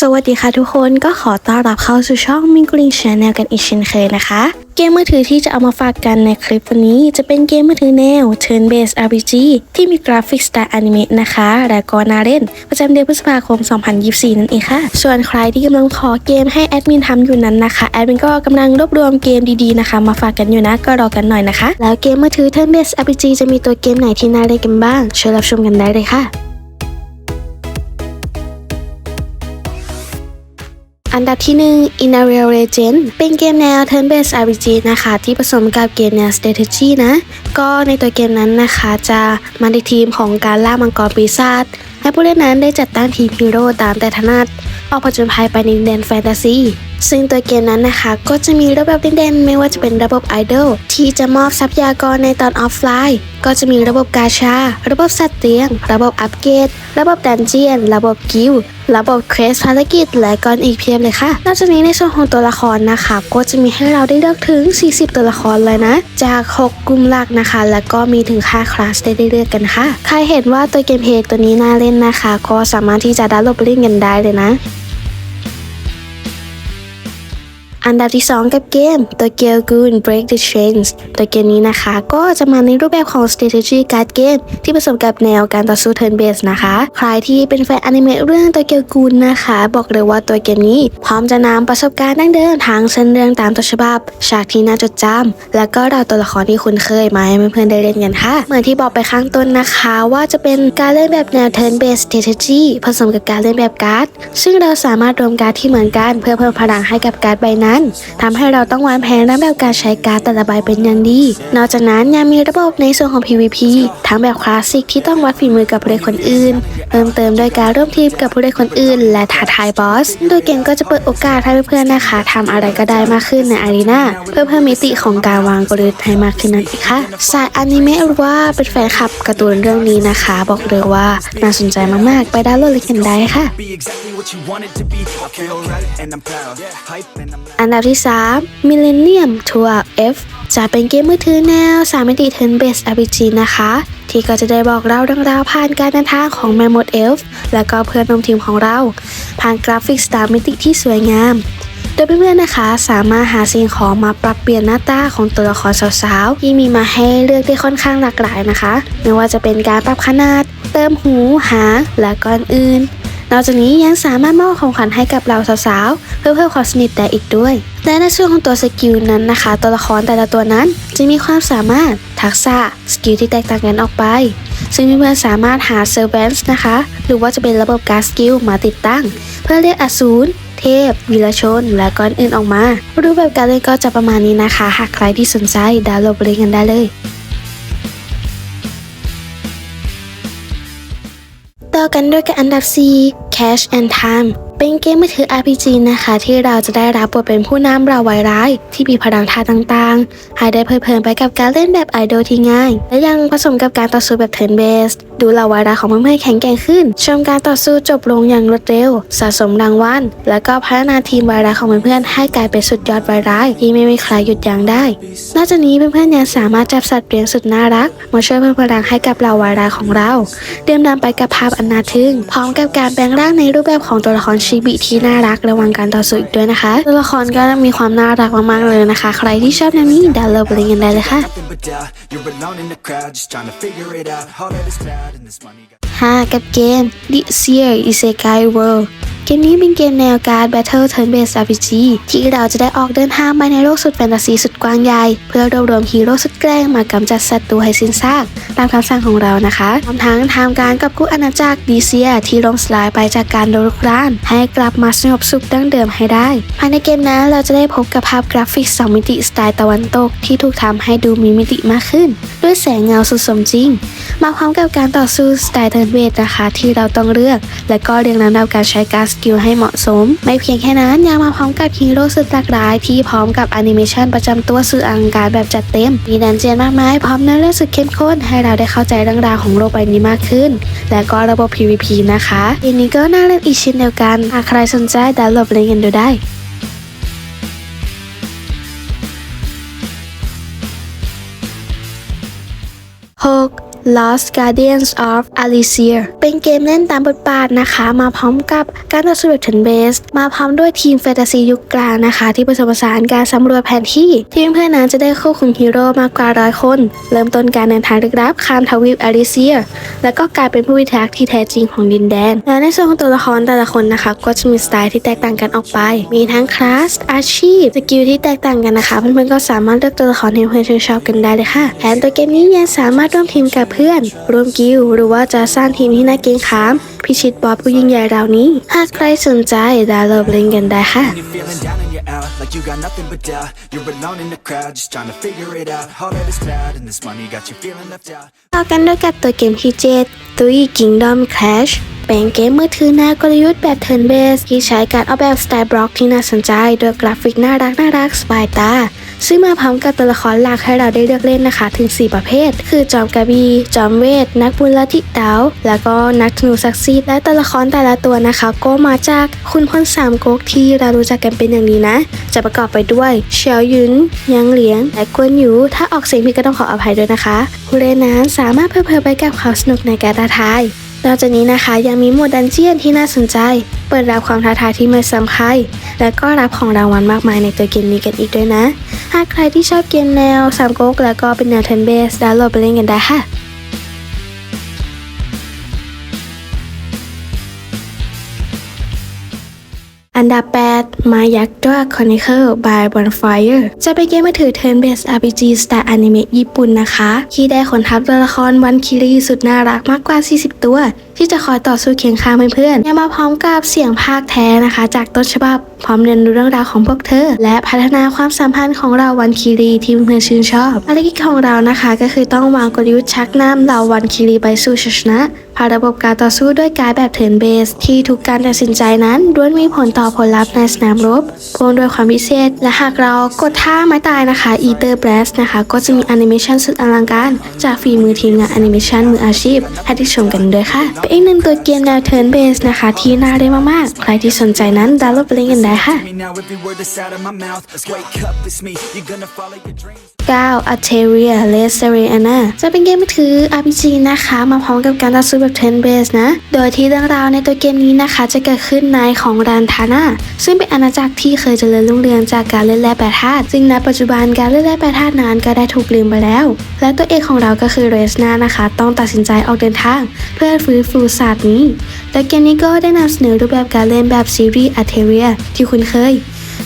สวัสดีค่ะทุกคนก็ขอต้อนรับเข้าสู่ช่อง m i n g l i n g Channel กันอีกเช่นเคยนะคะ เกมมือถือที่จะเอามาฝากกันในคลิปวันนี้ จะเป็นเกมมือถือแนว Turn Based RPG ที่มีกราฟิกสไตล์อนิเมะนะคะ และก็น่าเล่น ประจำเดือนพฤษภาคม 2024 นั่นเองค่ะ ส่วนใครที่กำลังขอเกมให้แอดมินทำอยู่นั้นนะคะ แอดมินก็กำลังรวบรวมเกมดีๆนะคะ มาฝากกันอยู่นะก็รอกันหน่อยนะคะ แล้วเกมมือถือ Turn Based RPG จะมีตัวเกมไหนที่น่าเล่นกันบ้างเชิญรับชมกันได้เลยค่ะ อันดับที่1 In a Real Legend เป็นเกมแนว Turn Based RPG นะคะ ที่ผสมกับเกมแนว Strategy นะ ก็ในตัวเกมนั้นนะคะจะมาในทีมของการล่ามังกรปีศาจให้ผู้เล่นนั้นได้จัดตั้งทีมฮีโร่ตามแต่ถนัดออกผจญภัยไปในแดนแฟนตาซี ซึ่งตัวเกมนั้นนะคะก็จะมีระบบเด่นๆไม่ว่าจะเป็นระบบไอดอลที่จะมอบทรัพยากรในตอนออฟไลน์ ก็จะมีระบบกาชา ระบบสัตว์เลี้ยง ระบบอัปเกรด ระบบดันเจียน ระบบกิลระบบเควสภารกิจและก็อีกเพียบเลยค่ะ นอกจากนี้ในส่วนของตัวละครนะคะ ก็จะมีให้เราได้เลือกถึง 40 ตัวละครเลยนะ จาก 6 กลุ่มหลักนะคะ แล้วก็มีถึง5คลาสได้เลือกกันค่ะ ใครเห็นว่าตัวเกมเพลย์ตัวนี้น่าเล่นนะคะ ก็สามารถที่จะดาวน์โหลดไปเล่นกันได้เลยนะ อันดับที่ 2 กับเกมตัวเกียวกูน Break the Chains ตัวเกมนี้นะคะ ก็จะมาในรูปแบบของ Strategy Card Game ที่ผสมกับแนวการต่อสู้ Turn Based นะคะ ใครที่เป็นแฟนอนิเมะเรื่องตัวเกียวกูนนะคะ บอกเลยว่าตัวเกมนี้ พร้อมจะนำประสบการณ์ดั้งเดิมทางเส้นเรื่องตามตัวฉบับ ฉากที่น่าจดจำแล้วก็เราตัวละครที่คุ้นเคยมาให้เพื่อนๆได้เล่นกันค่ะ เหมือนที่บอกไปข้างต้นนะคะว่าจะเป็นการเล่นแบบแนว Turn Based Strategy ผสมกับการเล่นแบบการ์ดซึ่งเราสามารถรวมการ์ดที่เหมือนกันเพื่อเพิ่มพลังให้กับการ์ดใบนั้นทำให้เราต้องวางแผนและแบบการใช้การ์ดแต่ละใบเป็นอย่างดี นอกจากนั้นยังมีระบบในส่วนของ PVP ทั้งแบบคลาสสิกที่ต้องวัดฝีมือกับผู้เล่นคนอื่น เพิ่มเติมด้วยการร่วมทีมกับผู้เล่นคนอื่น และท้าทายบอส โดยเกมก็จะเปิดโอกาสให้เพื่อนๆนะคะทำอะไรก็ได้มากขึ้นในอารีนาเพื่อเพิ่มมิติของการวางกลยุทธ์ให้มากขึ้นนั่นเองค่ะสายอนิเมะหรือว่าเป็นแฟนคลับการ์ตูนเรื่องนี้นะคะ บอกเลยว่าน่าสนใจมากๆ ไปดาวน์โหลดเล่นกันได้ค่ะอันดับที่ 3 Millennium Tour F จะเป็นเกมมือถือแนว 3 มิติ Turn Based RPG นะคะ ที่ก็จะได้บอกเล่าเรื่องราวผ่านการเดินทางของแมมมดเอลฟ์และก็เพื่อนร่วมทีมของเรา ผ่านกราฟิกสตาร์มิติที่สวยงามโดยเพื่อนๆนะคะสามารถหาสิ่งของมาปรับเปลี่ยนหน้าตาของตัวละครสาวๆ ที่มีมาให้เลือกได้ค่อนข้างหลากหลายนะคะ ไม่ว่าจะเป็นการปรับขนาด เติมหูหางและก้อนอื่น นอกจากนี้ยังสามารถมอบของขวัญให้กับเราสาวๆ เพื่อเพิ่มความสนิทได้อีกด้วย และในส่วนของตัวสกิลนั้นนะคะ ตัวละครแต่ละตัวนั้นจะมีความสามารถทักษะสกิลที่แตกต่างกันออกไป ซึ่งเพื่อนๆสามารถหาเซอร์เวนส์นะคะ หรือว่าจะเป็นระบบการสกิลมาติดตั้ง เพื่อเรียกอสูรเทพวีรชน และก้อนอื่นออกมา รูปแบบการเล่นก็จะประมาณนี้นะคะ หากใครที่สนใจดาวน์โหลดไปเล่นกันได้เลยต่อกันด้วยกับอันดับ 4 Cash and Time เป็นเกมมือถือ RPG นะคะ ที่เราจะได้รับบทเป็นผู้นำเราวไวร้าย ที่มีพลังท่าต่างๆ ให้ได้เพลิดเพลินไปกับการเล่นแบบไอดอลที่ง่าย และยังผสมกับการต่อสู้แบบ Turn Based ดูเราวายร้ายของเพื่อนๆแข็งแกร่งขึ้น ชมการต่อสู้จบลงอย่างรวดเร็ว สะสมรางวัลและก็พัฒนาทีมไวร้ายของเพื่อนๆให้กลายเป็นสุดยอดไวร้ายที่ไม่มีใครหยุดยั้งได้ นอกจากนี้เพื่อนๆยังสามารถจับสัตว์เลี้ยงสุดน่ารักมาช่วยเพิ่มพลังให้กับเราวายร้ายของเรา เดิมนำไปกับภาพอันน่าทึ่งพร้อมกับการแปลงร่างในรูปแบบของตัวละครชบิที่น่ารักระหว่างการต่อสู้อีกด้วยนะคะตัวละครก็มีความน่ารักมากๆเลยนะคะ ใครที่ชอบแนวนี้ดาวน์โหลดไปเล่นกันได้เลยค่ะ Nothing but doubt. You're alone in the crowd, just trying to figure it out. All that is cloud and this money. got- 5กับเกม This Year Isekai World เกมนี้เป็นเกมแนวการ Battle Turn Based RPG ที่เราจะได้ออกเดินทางไปในโลกสุดแฟนตาซีสุดกว้างใหญ่ เพื่อรวบรวมฮีโร่สุดแกร่งมากำจัดศัตรูให้สิ้นซาก ตามคำสั่งของเรานะคะพร้อมทั้งทำการกับกู้อาณาจักรดีเซีย ที่ล่มสลายไปจากการโดนรุกราน ให้กลับมาสงบสุขดั้งเดิมให้ได้ ภายในเกมนั้นเราจะได้พบกับภาพกราฟิก 2 มิติสไตล์ตะวันตก ที่ถูกทำให้ดูมีมิติมากขึ้น ด้วยแสงเงาสุดสมจริง มาพร้อมกับการต่อสู้สไตล์เทิร์นเวทนะคะที่เราต้องเลือก และก็เรียงลำดับการใช้การสกิลให้เหมาะสม ไม่เพียงแค่นั้นยังมาพร้อมกับฮีโร่สุดหลากหลายที่พร้อมกับแอนิเมชันประจำตัวสื่ออังการแบบจัดเต็ม มีดันเจียนมากมายพร้อมเนื้อเรื่องสุดเข้มข้นให้เราได้เข้าใจเรื่องราวของโลกใบนี้มากขึ้น และก็ระบบ PVP นะคะอันนี้ก็น่าเล่นอีกเช่นเดียวกันหากใครสนใจดาวน์โหลดเล่นกันดูได้ 6 Lost Guardians of Alicia เป็นเกมเล่นตามบทบาทนะคะ มาพร้อมกับการต่อสู้แบบ turn based มาพร้อมด้วยทีมแฟนตาซียุคกลางนะคะ ที่ผสมผสานการสำรวจแผนที่ ทีมเพื่อนนั้นจะได้ควบคุมฮีโร่มากกว่าร้อยคน เริ่มต้นการเดินทางลึกลับข้ามทวีปอาริเซีย แล้วก็กลายเป็นผู้พิทักษ์ที่แท้จริงของดินแดน และในส่วนของตัวละครแต่ละคนนะคะ ก็จะมีสไตล์ที่แตกต่างกันออกไป มีทั้งคลาสอาชีพสกิลที่แตกต่างกันนะคะเพื่อนๆก็สามารถเลือกตัวละครที่เพื่อนชื่นชอบกันได้เลยค่ะแถมตัวเกมนี้ยังสามารถร่วมทีมกับเพื่อนร่วมกิลด์หรือว่าจะสร้างทีมที่น่าเกรงขาม พิชิตบอสผู้ยิ่งใหญ่เหล่านี้ หากใครสนใจดาวน์โหลดเล่นกันได้ค่ะ When you're feeling down and you're out, like you got nothing but doubt. You're alone in the crowd, just trying to figure it out. All that is bad, and this money got you feeling left out. ต่อกันด้วยกับตัวเกมที่7ตุย Kingdom Clash เป็นเกมมือถือแนวกลยุทธ์แบบ Turn Based ที่ใช้การออกแบบสไตล์บล็อกที่น่าสนใจ โดยกราฟิกน่ารักน่ารักสบายตา ซึ่งมาพร้อมกับตัวละครหลักให้เราได้เลือกเล่นนะคะ ถึง 4 ประเภท คือจอมกระบี่จอมเวท นักบุญลัทธิเต๋าแล้วก็นักธนูศักดิ์สิทธิ์และตัวละครแต่ละตัวนะคะ ก็มาจากคุณพลสามก๊กที่เรารู้จักกันเป็นอย่างดีนะ จะประกอบไปด้วยเฉียวหยุนยังเหลียงและกวนหยูถ้าออกเสียงผิดก็ต้องขออภัยด้วยนะคะผู้เล่นนั้นสามารถเพลิดเพลินไปกับความสนุกในการท้าทายนอกจากนี้นะคะยังมีโหมดดันเจียนที่น่าสนใจ เปิดรับความท้าทายที่ไม่ซ้ำใครและก็รับของรางวัลมากมายในตัวเกมนี้กันอีกด้วยนะ หากใครที่ชอบเกมแนวสามก๊กแล้วก็เป็นแนวเทนเบสดาวน์โหลดไปเล่นกันได้ค่ะ นดับ8มายักษ์ด้วย Chronicle by Bonfire จะเป็นเกมมือถือ Turn Based RPG สไตล์อนิเมะญี่ปุ่นนะคะ ที่ได้ขนทัพตัวละครวันคิรีสุดน่ารักมากกว่า 40 ตัว ที่จะคอยต่อสู้เคียงข้างเพื่อนๆยังมาพร้อมกับเสียงภาคแท้นะคะ จากต้นฉบับ พร้อมเรียนรู้เรื่องราวของพวกเธอ และพัฒนาความสัมพันธ์ของเราวันคิรีที่เพื่อนชื่นชอบภารกิจของเรานะคะ ก็คือต้องวางกลยุทธ์ชักน้ำเหล่าวันคิรีไปสู่ชัยชนะ ผ่านระบบการต่อสู้ด้วยการแบบเทิร์นเบส ที่ทุกการตัดสินใจนั้นล้วนมีผลต่อผลลัพธ์ในสนามรบพวงด้วยความพิเศษ และหากเรากดท่าไม้ตายนะคะ Ether Blast นะคะก็จะมีแอนิเมชันสุดอลังการ จากฝีมือทีมงานแอนิเมชันมืออาชีพ ให้ได้ชมกันด้วยค่ะ เป็นอีกหนึ่งตัวเกมแนวเทิร์นเบสนะคะ ที่น่าเล่นมากๆ ใครที่สนใจนั้นดาวน์โหลดไปเล่นกันได้ค่ะ 9 a t e r i a l e s e r i a n a จะเป็นเกมมือถือ RPG นะคะ มาพร้อมกับการต่อสู้แบบ turn based นะ โดยที่เรื่องราวในตัวเกมนี้นะคะ จะเกิดขึ้นในของรันทาน่าซึ่งเป็นอาณาจักรที่เคยเจริญรุ่งเรืองจากการเล่นแร่แปรธาตุซึ่งณปัจจุบันการเล่นแร่แปรธาตุนั้นก็ได้ถูกลืมไปแล้ว และตัวเอกของเราก็คือเรสนานะคะ ต้องตัดสินใจออกเดินทาง เพื่อฟื้นฟูศาสตร์นี้ และเกมนี้ก็ได้นำเสนอรูปแบบการเล่นแบบซีรีส์ a t e r i a ที่คุ้นเคย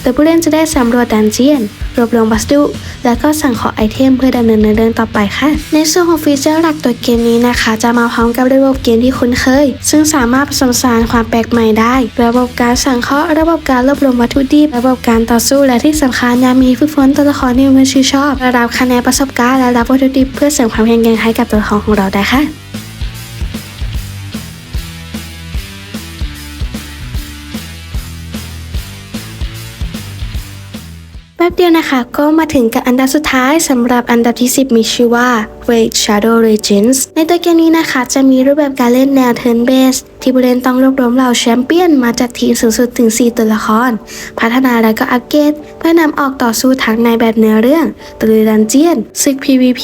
โดยผู้เล่นจะได้สำรวจดันเจียน รวบรวมวัสดุ และก็สั่งขอไอเทมเพื่อดำเนินเนื้อเรื่องต่อไปค่ะ ในส่วนของฟีเจอร์หลักตัวเกมนี้นะคะ จะมาพร้อมกับระบบเกมที่คุ้นเคย ซึ่งสามารถผสมผสานความแปลกใหม่ได้ ระบบการสั่งเคาะระบบการรวบรวมวัตถุดิบระบบการต่อสู้และที่สำคัญยังมีฝึกฝนตัวละครที่เพื่อชื่นชอบระดับคะแนนประสบการณ์และรับวัตถุดิบเพื่อเสริมความแข็งแกร่งให้กับตัวละครของเราได้ค่ะ ป๊บเดียวนะคะ ก็มาถึงกับอันดับสุดท้ายสำหรับอันดับที่ 10 มีชื่อว่า Wake Shadow Legends ในตัวเกมนี้นะคะ จะมีรูปแบบการเล่นแนว Turn Based ที่ผู้เล่นต้องรวบรวมเหล่าแชมเปี้ยนมาจากทีมสูงสุดถึง 4 ตัวละคร พัฒนาและก็อัปเกรดเพื่อนำออกต่อสู้ทั้งในแบบเนื้อเรื่องตะลุยดันเจียนศึก PVP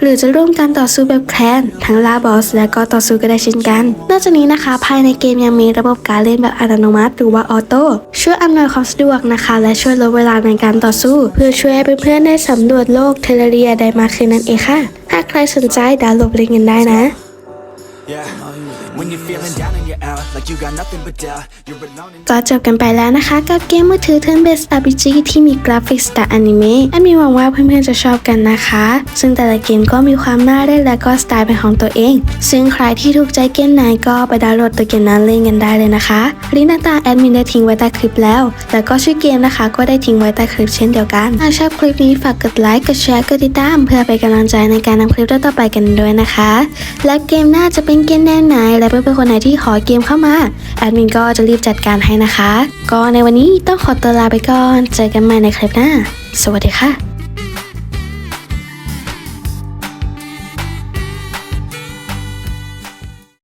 หรือจะร่วมกันต่อสู้แบบแคลนทั้งล่าบอส และก็ต่อสู้ก็ได้เช่นกัน นอกจากนี้นะคะ ภายในเกมยังมีระบบการเล่นแบบอัตโนมัติ หรือว่าออโต้ช่วยอำนวยความสะดวกนะคะ และช่วยลดเวลาในการต่อสู้ เพื่อช่วยให้เพื่อนๆได้สำรวจโลกเทเลเรียได้มากขึ้นนั่นเองค่ะถ้าใครสนใจดาวน์โหลดเล่นกันได้นะ Yeah. When you're feeling down and you're out, like you got nothing but doubt. You're alone in ก็จบกันไปแล้วนะคะกับเกมมือถือ Turn Based RPG ที่มีกราฟิกสไตล์อนิเมะอันมีหวังว่าเพื่อนๆจะชอบกันนะคะ ซึ่งแต่ละเกมก็มีความน่าเล่นและก็สไตล์เป็นของตัวเอง ซึ่งใครที่ถูกใจเกมไหนก็ไปดาวน์โหลดตัวเกมนั้นเล่นกันได้เลยนะคะลิงก์ต่างๆแอดมินได้ทิ้งไว้ใต้คลิปแล้ว แล้วก็ชื่อเกมนะคะ ก็ได้ทิ้งไว้ใต้คลิปเช่นเดียวกันถ้าชอบคลิปนี้ฝากกดไลค์กดแชร์กดติดตามเพื่อเป็นกำลังใจในการนำคลิปต่อๆไปกันด้วยนะคะ และเกมหน้าจะเป็นเกมแนวไหนและเพื่อนๆคนไหนที่ขอเกมเข้ามาแอดมินก็จะรีบจัดการให้นะคะ ก็ในวันนี้ต้องขอตัวลาไปก่อน เจอกันใหม่ในคลิปหน้า สวัสดีค่ะ